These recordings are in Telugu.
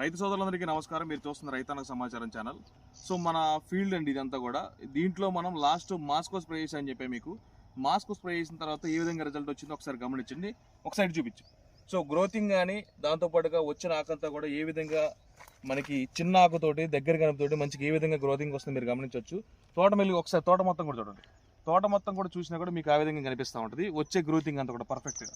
రైతు సోదరులందరికీ నమస్కారం. మీరు చూస్తున్న రైతాంగ సమాచారం ఛానల్. సో మన ఫీల్డ్ అండి ఇదంతా కూడా. దీంట్లో మనం లాస్ట్ మాస్కో స్ప్రే చేసి అని మీకు. మాస్కో స్ప్రే చేసిన తర్వాత ఏ విధంగా రిజల్ట్ వచ్చిందో ఒకసారి గమనించండి. ఒకసారి చూపించు. సో గ్రోతింగ్ కానీ దాంతోపాటుగా వచ్చిన ఆకంతా కూడా ఏ విధంగా మనకి చిన్న ఆకుతోటి దగ్గర కనుపుతోటి మంచికి ఏ విధంగా గ్రోతింగ్ వస్తుంది మీరు గమనించవచ్చు తోట మెల్లి ఒకసారి తోట మొత్తం కూడా చూడండి. తోట మొత్తం కూడా చూసినా కూడా మీకు ఆ విధంగా కనిపిస్తూ ఉంటుంది. వచ్చే గ్రోతింగ్ అంతా కూడా పర్ఫెక్ట్గా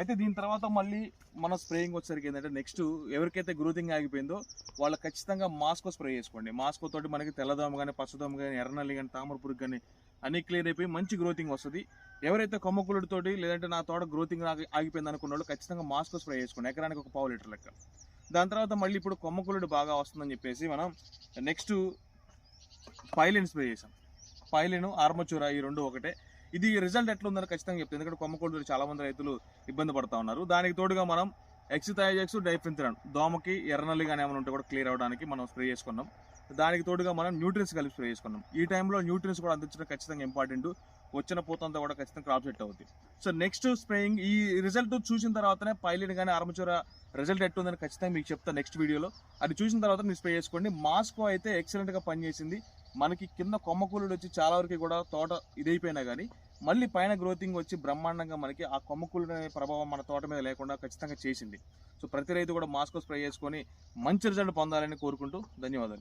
అయితే దీని తర్వాత మళ్ళీ మన స్ప్రేయింగ్ వచ్చేసరికి ఏంటంటే నెక్స్ట్ ఎవరికైతే గ్రోతింగ్ ఆగిపోయిందో వాళ్ళు ఖచ్చితంగా మాస్కో స్ప్రే చేసుకోండి. మాస్కో తోటి మనకి తెల్లదోమ కానీ పచ్చదోమ కానీ ఎర్రనల్లి కానీ తామర పురుగు కానీ అన్ని క్లియర్ అయిపోయి మంచి గ్రోతింగ్ వస్తుంది. ఎవరైతే కొమ్మకులుడితోటి లేదంటే నా తోట గ్రోతింగ్ ఆగిపోయింది అనుకున్న వాళ్ళు ఖచ్చితంగా మాస్కో స్ప్రే చేసుకోండి. ఎకరానికి ఒక పావు లీటర్ లెక్క. దాని తర్వాత మళ్ళీ ఇప్పుడు కొమ్మకులుడు బాగా వస్తుందని చెప్పేసి మనం నెక్స్ట్ పైలిన్ స్ప్రే చేసాం పైలిన్ ఆర్మచూర ఈ రెండు ఒకటే. ఇది రిజల్ట్ ఎట్లా ఉందని ఖచ్చితంగా చెప్తుంది ఎందుకంటే కొమ్మకోళ్ళు చాలా మంది రైతులు ఇబ్బంది పడతా ఉన్నారు. దానికి తోడుగా మనం ఎక్సిథైజెక్స్ డైఫింథ్రాన్ దోమకి ఎర్రనల్లి కానీ ఏమైనా ఉంటే కూడా క్లియర్ అవడానికి మనం స్ప్రే చేసుకున్నాం. దానికి తోడుగా మనం న్యూట్రియన్స్ కలిపి స్ప్రే చేసుకున్నాం. ఈ టైంలో న్యూట్రియన్స్ కూడా అందించడం ఖచ్చితంగా ఇంపార్టెంట్ వచ్చిన పూతంతా కూడా ఖచ్చితంగా క్రాప్ సెట్ అవుతుంది సో నెక్స్ట్ స్ప్రేయింగ్ ఈ రిజల్ట్ చూసిన తర్వాతనే పైలెట్ కానీ ఆర్మచూర రిజల్ట్ ఎట్టుందని ఖచ్చితంగా మీకు చెప్తాను నెక్స్ట్ వీడియోలో అది చూసిన తర్వాత మీరు స్ప్రే చేసుకోండి. మాస్కో అయితే ఎక్సలెంట్గా పనిచేసింది. మనకి కింద కొమ్మకూలుడు వచ్చి చాలా వరకు కూడా తోట ఇదైపోయినా కానీ మళ్ళీ పైన గ్రోతింగ్ వచ్చి బ్రహ్మాండంగా మనకి ఆ కొమ్మకూలుడు అనే ప్రభావం మన తోట మీద లేకుండా ఖచ్చితంగా చేసింది. సో ప్రతి రైతు కూడా మాస్కో స్ప్రే చేసుకొని మంచి రిజల్ట్ పొందాలని కోరుకుంటూ ధన్యవాదాలు.